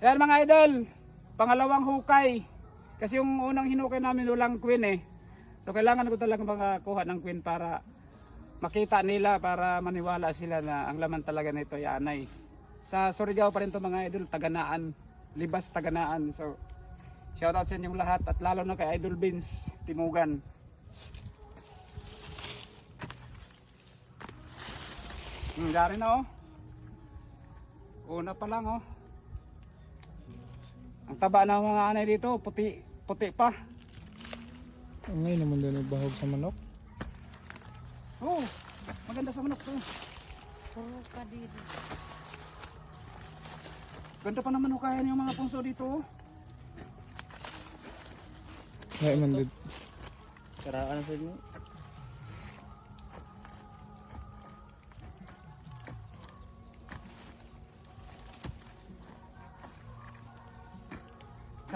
Yan mga idol, pangalawang hukay. Kasi yung unang hinukay namin walang queen eh. So kailangan ko talaga makakuha ng queen para makita nila para maniwala sila na ang laman talaga nito ay anay. Sa Surigao pa rin to mga idol, taganaan, libas taganaan. So shoutout sa inyong lahat at lalo na kay Idol Beans, Timugan. Hmm, dari na oh. Una pa lang oh. Ang taba ng mga anay dito, puti, puti pa. Ngayon naman doon nagbahog sa manok. Oh, maganda sa manok to. Puro ka dito. Ganda pa naman hukayan yung mga punso dito. oh. Ngayon man doon. Karaan sa inyo.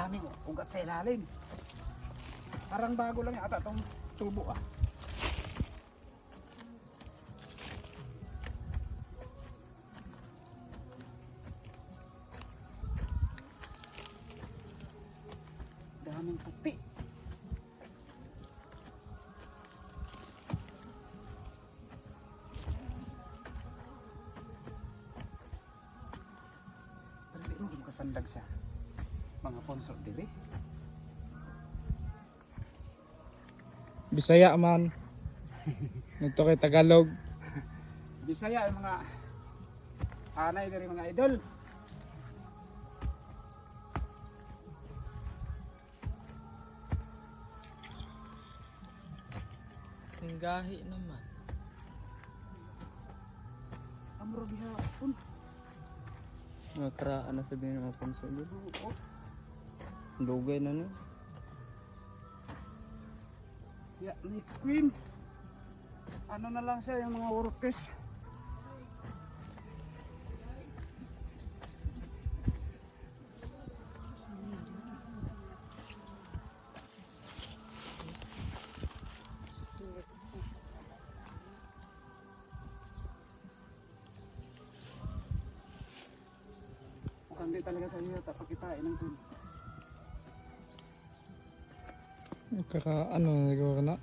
Daming ugat sa ilalim. Parang bago lang yata itong tubo ah. Daming puti. Pero di mo kasandag siya mga ponso dili. Bisaya man. Ito kay Tagalog. Bisaya ang mga anay dari mga idol. Ang gahi naman. Amro gihapon. Mga karaan na sabihin ng mga punso doon. Oo. Lugay na no. Ya, ni Queen. Ano na lang siya yung mga workers. Mukhang di talaga tayo tapakitain ng Queen. Kaka ano nagawa ka na.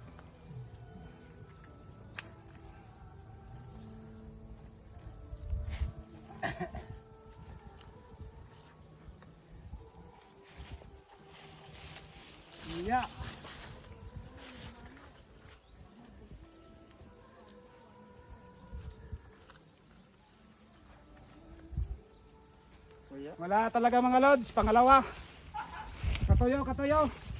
Iya. Kuya. Wala talaga mga lods, pangalawa. Katuyo, katuyo.